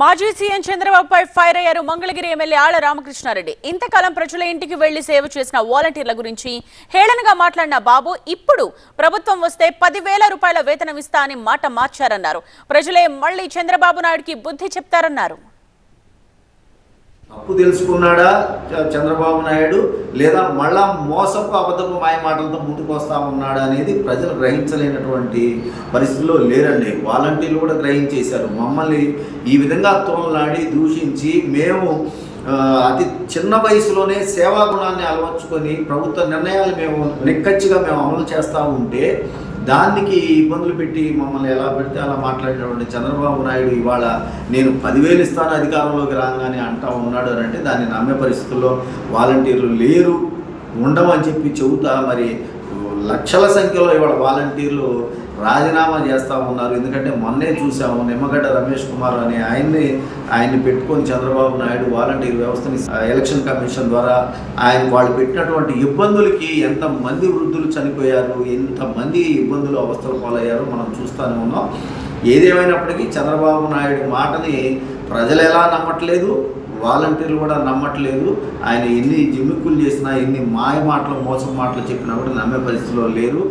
మాజీ సీఎం చంద్రబాబుపై ఫైర్ అయ్యారు మంగళగిరి ఎమ్మెల్యే ఆళ్ళ రామకృష్ణారెడ్డి. ఇంతకాలం ప్రజల ఇంటికి వెళ్ళి సేవ చేసిన వాలంటీర్ల గురించి హేళనగా మాట్లాడిన బాబు ఇప్పుడు ప్రభుత్వం వస్తే పదివేల రూపాయల వేతనం ఇస్తా అని మాట మార్చారన్నారు. ప్రజలే మళ్ళీ చంద్రబాబు నాయుడుకి బుద్ధి చెప్తారన్నారు. తప్పు తెలుసుకున్నాడా చంద్రబాబు నాయుడు? లేదా మళ్ళా మోసపు అబద్ధపు మాయమాటలతో ముందుకు వస్తా ఉన్నాడా అనేది ప్రజలు గ్రహించలేనటువంటి పరిస్థితుల్లో లేరండి. వాలంటీర్లు కూడా గ్రహించేశారు. మమ్మల్ని ఈ విధంగా తోమలాడి దూషించి మేము అతి చిన్న వయసులోనే సేవా గుణాన్ని అలవర్చుకొని ప్రభుత్వ నిర్ణయాలు మేము నిక్కచ్చిగా మేము అమలు చేస్తూ ఉంటే దానికి ఇబ్బందులు పెట్టి మమ్మల్ని ఎలా పెడితే అలా మాట్లాడినటువంటి చంద్రబాబు నాయుడు ఇవాళ నేను పదివేలు ఇస్తాను అధికారంలోకి రాగానే అంటా ఉన్నాడు అని అంటే దాన్ని నమ్మే పరిస్థితుల్లో వాలంటీర్లు లేరు ఉండమని చెప్పి చెబుతా మరి లక్షల సంఖ్యలో ఇవాళ వాలంటీర్లు రాజీనామా చేస్తూ ఉన్నారు. ఎందుకంటే మొన్నే చూసాము నిమ్మగడ్డ రమేష్ కుమార్ అనే ఆయన్ని ఆయన్ని పెట్టుకొని చంద్రబాబు నాయుడు వాలంటీర్ వ్యవస్థని ఎలక్షన్ కమిషన్ ద్వారా ఆయన వాళ్ళు పెట్టినటువంటి ఇబ్బందులకి ఎంతమంది వృద్ధులు చనిపోయారు ఎంతమంది ఇబ్బందులు అవస్థలు పాలయ్యారో మనం చూస్తూనే ఉన్నాం. ఏదేమైనప్పటికీ చంద్రబాబు నాయుడు మాటని ప్రజలు ఎలా నమ్మట్లేదు? వాలంటీర్లు కూడా నమ్మట్లేదు. ఆయన ఎన్ని జిమ్మిక్కులు చేసినా ఎన్ని మాయ మాటలు మోసం మాటలు చెప్పినా కూడా నమ్మే పరిస్థితిలో లేరు.